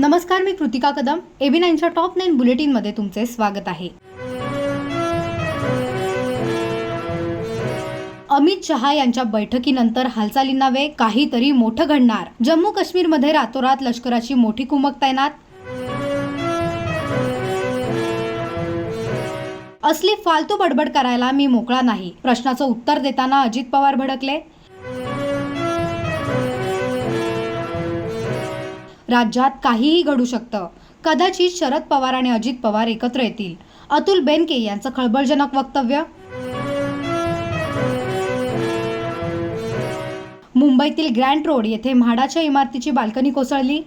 नमस्कार मी कृतिका कदम. एबी नाईनच्या टॉप नाईन बुलेटिनमध्ये तुमचे स्वागत आहे. अमित शहा यांच्या बैठकीनंतर हालचालींना वेग काहीतरी मोठं घडणार. जम्मू काश्मीरमध्ये रातोरात लष्कराची मोठी कुमक तैनात. असली फालतू बडबड करायला मी मोकळा नाही. प्रश्नाचं उत्तर देताना अजित पवार भडकले. राज्यात काहीही घडू शकतं. कदाचित शरद पवार आणि अजित पवार एकत्र येतील. अतुल बेनके यांचं खळबळजनक वक्तव्य? मुंबईतील ग्रँड रोड येथे म्हाडाच्या इमारतीची बाल्कनी कोसळली.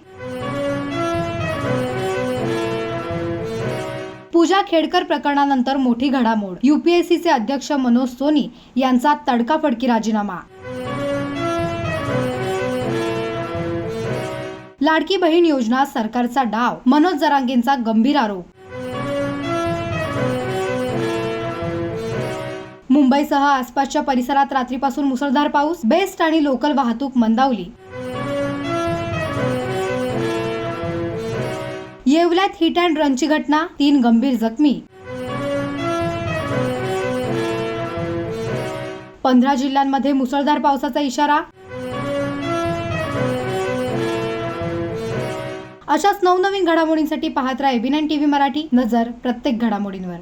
पूजा खेडकर प्रकरणानंतर मोठी घडामोड. युपीएससीचे अध्यक्ष मनोज सोनी यांचा तडकाफडकी राजीनामा. लाडकी बहीण योजना सरकारचा डाव मनोज जरांगेंचा गंभीर आरोप. मुंबईसह आसपासच्या परिसरात रात्रीपासून मुसळधार पाऊस बेस्ट आणि लोकल वाहतूक मंदावली. येवल्यात हिट अँड रनची घटना तीन गंभीर जखमी. पंधरा जिल्ह्यांमध्ये मुसळधार पावसाचा इशारा. अशाच नवनवीन घडामोडींसाठी पाहत राहा एबी टी टीव्ही मराठी नजर प्रत्येक घडामोडींवर.